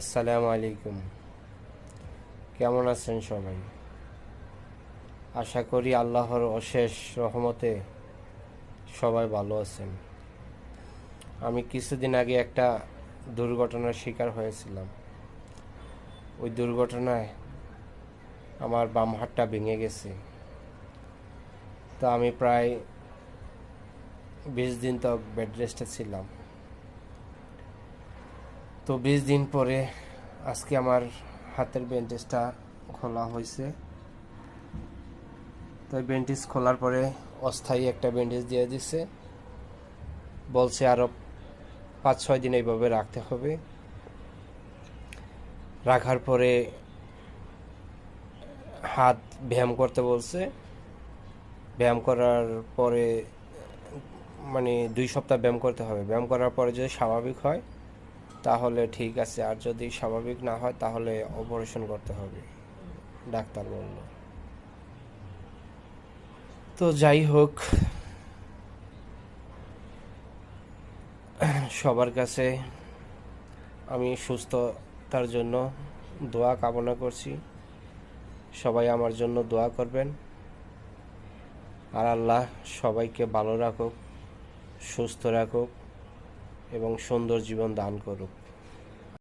আসসালামু আলাইকুম। কেমন আছেন সবাই? আশা করি আল্লাহর অশেষ রহমতে সবাই ভালো আছেন। আমি কিছুদিন আগে একটা দুর্ঘটনার শিকার হয়েছিলাম। ওই দুর্ঘটনায় আমার বাম হাতটা ভেঙে গেছে। তো আমি প্রায় বিশ দিন তো বেড রেস্টে ছিলাম। তো বিশ দিন পরে আজকে আমার হাতের ব্যান্ডেজটা খোলা হয়েছে। তো ব্যান্ডেজ খোলার পরে অস্থায়ী একটা ব্যান্ডেজ দিয়ে দিছে। বলছে আরও পাঁচ, ছয় দিন এইভাবে রাখতে হবে। রাখার পরে হাত ব্যায়াম করতে বলছে। ব্যায়াম করার পরে মানে দুই সপ্তাহ ব্যায়াম করতে হবে। ব্যায়াম করার পরে যদি স্বাভাবিক হয় তাহলে ঠিক আছে। আর যদি স্বাভাবিক না হয়, তাহলে অপারেশন করতে হবে। ডাক্তার বলল। তো যাই হোক, সবার কাছে আমি সুস্থতার জন্য দোয়া কামনা করছি। সবাই আমার জন্য দোয়া করবেন। আর আল্লাহ সবাইকে ভালো রাখুক, সুস্থ রাখুক। এবং সুন্দর জীবন দান করুক।